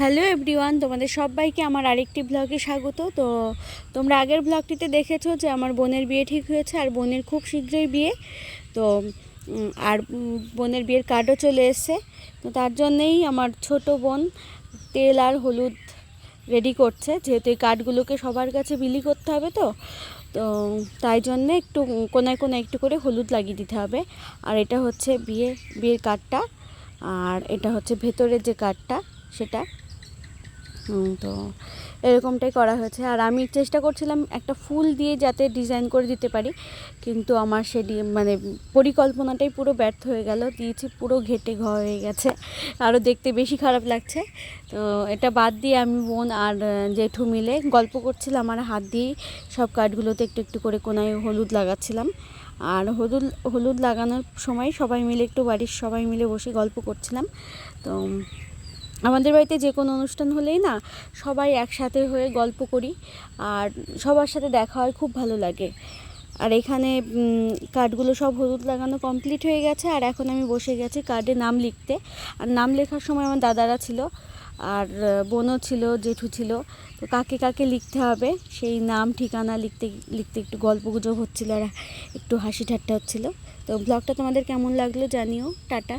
Hello everyone, তোমাদের সবাইকে আমার আরেকটি ব্লগে স্বাগত। তো তোমরা আগের ব্লগটিতে দেখেছ যে আমার বোনের বিয়ে ঠিক হয়েছে, আর বোনের খুব শীঘ্রই বিয়ে। তো আর বোনের বিয়ের কার্ডও চলে এসছে। তো তার জন্যেই আমার ছোট বোন তেল আর হলুদ রেডি করছে, যেহেতু এই কার্ডগুলোকে সবার কাছে বিলি করতে হবে তো। তো তাই জন্যে একটু কোনায় কোনায় একটু করে হলুদ লাগিয়ে দিতে হবে। আর এটা হচ্ছে বিয়ে, বিয়ের কার্ডটা আর এটা হচ্ছে ভেতরের যে কার্ডটা সেটা। তো এরকমটাই করা হয়েছে। আর আমি চেষ্টা করছিলাম একটা ফুল দিয়ে যাতে ডিজাইন করে দিতে পারি, কিন্তু আমার সে মানে পরিকল্পনাটাই পুরো ব্যর্থ হয়ে গেল। দিয়েছি পুরো ঘেটে ঘ হয়ে গেছে। আরও দেখতে বেশি খারাপ লাগছে। তো এটা বাদ দিয়ে আমি বোন আর জেঠু মিলে গল্প করছিলাম। আর হাত দিয়েই সব কাঠগুলোতে একটু একটু করে কোনায় হলুদ লাগাচ্ছিলাম। আর হলুদ হলুদ লাগানোর সময় সবাই মিলে, একটু বাড়ির সবাই মিলে বসে গল্প করছিলাম। তো আমাদের বাড়িতে যে কোনো অনুষ্ঠান হলেই না সবাই একসাথে হয়ে গল্প করি আর সবার সাথে দেখা হয়, খুব ভালো লাগে। আর এখানে কার্ডগুলো সব হলুদ লাগানো কমপ্লিট হয়ে গেছে আর এখন আমি বসে গেছি কার্ডে নাম লিখতে। আর নাম লেখার সময় আমার দাদারা ছিল আর বোনও ছিল, জেঠু ছিল। তো কাকে কাকে লিখতে হবে সেই নাম, ঠিকানা লিখতে লিখতে একটু গল্প গুজব হচ্ছিল আর একটু হাসি ঠাট্টা হচ্ছিল। তো ব্লগটা তোমাদের কেমন লাগল জানিও। টাটা।